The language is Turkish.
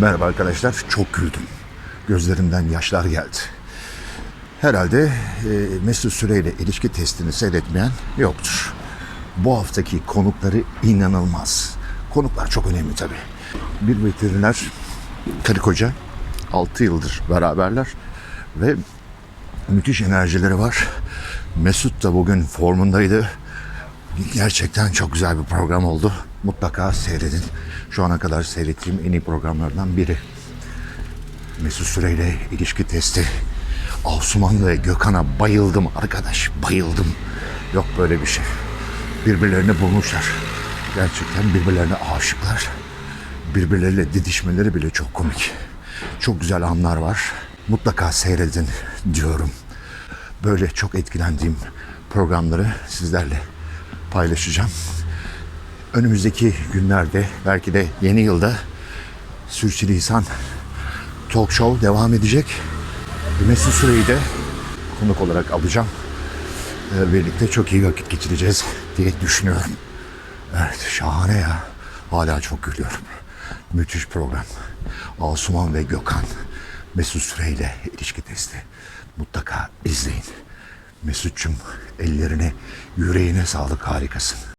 Merhaba arkadaşlar. Çok güldüm. Gözlerimden yaşlar geldi. Herhalde e, Mesut Süre ile ilişki testini seyretmeyen yoktur. Bu haftaki konukları inanılmaz. Konuklar çok önemli tabii. Bir veteriner, karı koca 6 yıldır beraberler ve müthiş enerjileri var. Mesut da bugün formundaydı. Gerçekten çok güzel bir program oldu. Mutlaka seyredin. Şu ana kadar seyrettiğim en iyi programlardan biri. Mesut Süreyle ilişki testi. Asuman ve Gökhan'a bayıldım arkadaş. Bayıldım. Yok böyle bir şey. Birbirlerini bulmuşlar. Gerçekten birbirlerine aşıklar. Birbirleriyle didişmeleri bile çok komik. Çok güzel anlar var. Mutlaka seyredin diyorum. Böyle çok etkilendiğim programları sizlerle paylaşacağım. Önümüzdeki günlerde belki de yeni yılda Sürçülisan Talk Show devam edecek. Mesut Süreyi de konuk olarak alacağım. Ee, Birlikte çok iyi vakit geçireceğiz diye düşünüyorum. Evet şahane ya. Hala çok gülüyorum. Müthiş program. Asuman ve Gökhan Mesut Süreyle ilişki testi. Mutlaka izleyin. Mesut'cum ellerine, yüreğine sağlık harikasın.